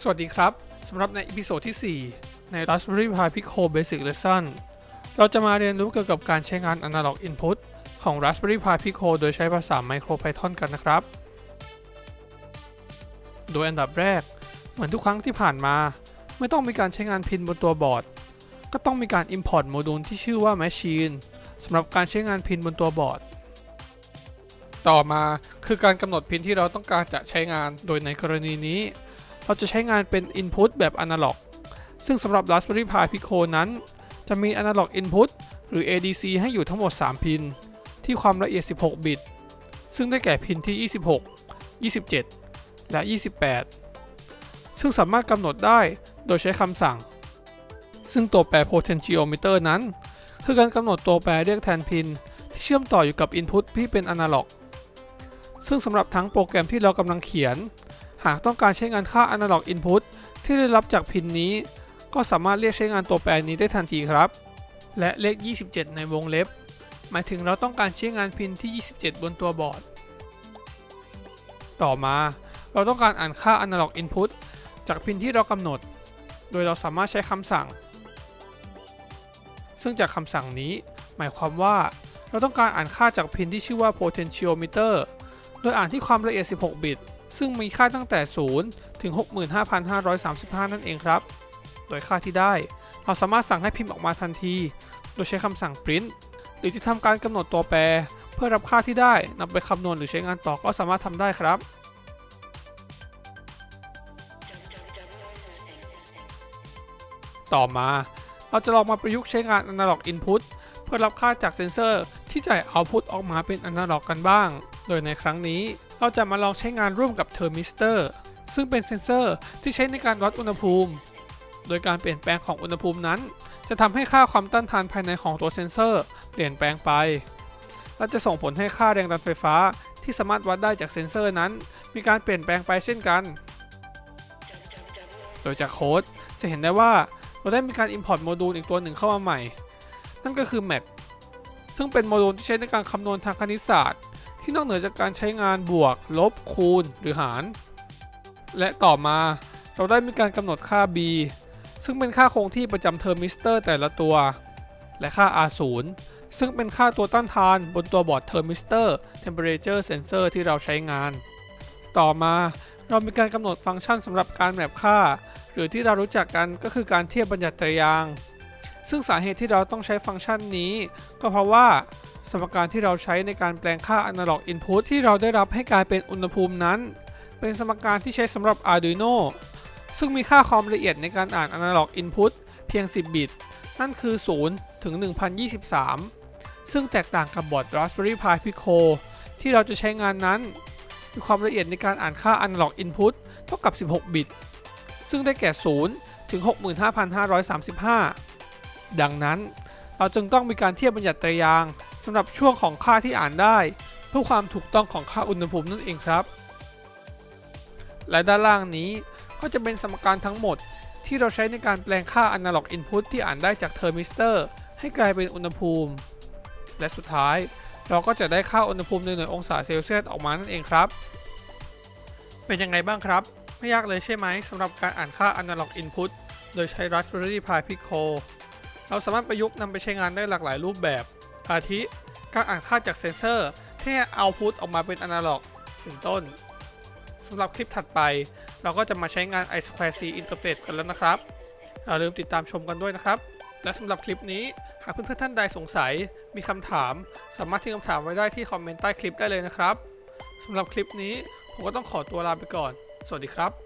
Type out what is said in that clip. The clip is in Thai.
สวัสดีครับ สำหรับในอีพิโซดที่ 4 ใน Raspberry Pi Pico Basic Lesson เราจะมาเรียนรู้เกี่ยวกับการใช้งาน Analog Input ของ Raspberry Pi Pico โดยใช้ภาษา MicroPython กันนะครับ โดยอันดับแรก เหมือนทุกครั้งที่ผ่านมา ไม่ต้องมีการใช้งานพินบนตัวบอร์ด ก็ต้องมีการ Import โมดูลที่ชื่อว่า Machine สำหรับการใช้งานพินบนตัวบอร์ด ต่อมาคือการกำหนดพินที่เราต้องการจะใช้งาน โดยในกรณีนี้ เราจะใช้งานเป็น Input แบบ Analog ซึ่งสำหรับ Raspberry Pi Pico นั้น จะมี Analog Input หรือ ADC ให้อยู่ทั้งหมด 3 พิน ที่ความละเอียด 16 บิต ซึ่งได้แก่พินที่ 26 27 และ 28 ซึ่งสามารถกำหนดได้โดยใช้คำสั่ง ซึ่งตัวแปร potentiometer นั้น คือการกำหนดตัวแปรเรียกแทนพิน ที่เชื่อมต่ออยู่กับ Input ที่เป็น Analog ซึ่งสำหรับทั้งโปรแกรมที่เรากำลังเขียน หากต้องการใช้งานค่า Analog Input ที่ได้รับจากพินนี้ ก็สามารถเรียกใช้งานตัวแปรนี้ได้ทันทีครับ และเลข 27 ในวงเล็บ หมายถึงเราต้องการใช้งานพินที่ 27 บนตัวบอร์ด ต่อมาเราต้องการอ่านค่า Analog Input จากพินที่เรากำหนด โดยเราสามารถใช้คำสั่ง ซึ่งจากคำสั่งนี้ หมายความว่า เราต้องการอ่านค่าจากพินที่ชื่อว่า potentiometer โดยอ่านที่ความละเอียด 16 บิต ซึ่งมีค่าตั้งแต่ 0 ถึง 65,535 นั่นเองครับ โดยค่าที่ได้ เราสามารถสั่งให้พิมพ์ออกมาทันที โดยใช้คำสั่ง print หรือจะทำการกำหนดตัวแปร เพื่อรับค่าที่ได้นำไปคำนวณหรือใช้งานต่อก็สามารถทำได้ครับต่อมา เราจะลองมาประยุกต์ใช้งาน Analog Input เพื่อรับค่าจากเซนเซอร์ที่จ่าย Output ออกมาเป็น Analog กันบ้าง โดยในครั้งนี้ เราจะมาลองใช้งานร่วมกับเทอร์มิสเตอร์ซึ่งเป็นเซนเซอร์ที่ใช้ในการวัดอุณหภูมิ โดยการเปลี่ยนแปลงของอุณหภูมินั้น จะทำให้ค่าความต้านทานภายในของตัวเซนเซอร์ เปลี่ยนแปลงไป และจะส่งผลให้ค่าแรงดันไฟฟ้าที่สามารถวัดได้จากเซนเซอร์นั้น มีการเปลี่ยนแปลงไปเช่นกัน โดยจากโค้ดจะเห็นได้ว่าเราได้มีการ Import โมดูลอีกตัวหนึ่งเข้ามาใหม่ นั่นก็คือ Map ซึ่งเป็นโมดูลที่ใช้ในการคำนวณทางคณิตศาสตร์ ที่นอกเหนือจากการใช้งานบวก ลบคูณหรือหาร และต่อมาเราได้มีการกำหนดค่า b ซึ่งเป็นค่าคงที่ประจำเทอร์มิสเตอร์แต่ละตัว และค่า r0 ซึ่งเป็นค่าตัวต้านทานบนตัวบอร์ดเทอร์มิสเตอร์ temperature sensor ที่เราใช้งาน ต่อมาเรามีการกำหนดฟังก์ชันสำหรับการแมปค่า หรือที่เรารู้จักกันก็คือการเทียบบัญญัติตรยาง ซึ่งสาเหตุที่เราต้องใช้ฟังก์ชันนี้ ก็เพราะว่า สมการที่เราใช้ในการแปลงค่า Analog Input ที่เราได้รับให้กลายเป็นอุณหภูมินั้น เป็นสมการที่ใช้สำหรับ Arduino ซึ่งมีค่าความละเอียดในการอ่าน Analog Input เพียง 10 บิต นั่นคือ 0 ถึง 1023 ซึ่งแตกต่างกับบอร์ด Raspberry Pi Pico ที่เราจะใช้งานนั้นมีความละเอียดในการอ่านค่า Analog Input เท่ากับ 16 บิต ซึ่งได้แก่ 0 ถึง 65,535 ดังนั้น เราจึงต้องมีการเทียบบัญญัติตรยาง สำหรับช่วงของค่าที่อ่านได้ เพื่อความถูกต้องของค่าอุณหภูมินั่นเองครับ และด้านล่างนี้ก็จะเป็นสมการทั้งหมด ที่เราใช้ในการแปลงค่า Analog Input ที่อ่านได้จากเทอร์มิสเตอร์ให้กลายเป็นอุณหภูมิ และสุดท้ายเราก็จะได้ค่าอุณหภูมิในหน่วยองศาเซลเซียสออกมานั่นเองครับ เป็นยังไงบ้างครับ ไม่ยากเลยใช่ไหมสำหรับการอ่านค่า Analog Input โดยใช้ Raspberry Pi Pico เราสามารถประยุกต์นำไปใช้งานได้หลากหลายรูปแบบ อาทิ การอ่านค่าจากเซนเซอร์ ที่ให้เอาพุตออกมาเป็นอนาล็อกเป็นต้นสำหรับคลิปถัดไป เราก็จะมาใช้งาน i2c interface กันแล้วนะครับ อย่าลืมติดตามชมกันด้วยนะครับ และสำหรับคลิปนี้ หากเพื่อนๆท่านใดสงสัย มีคำถาม สามารถทิ้งคำถามไว้ได้ที่คอมเมนต์ใต้คลิปได้เลยนะครับสำหรับคลิปนี้ ผมก็ต้องขอตัวลาไปก่อน สวัสดีครับ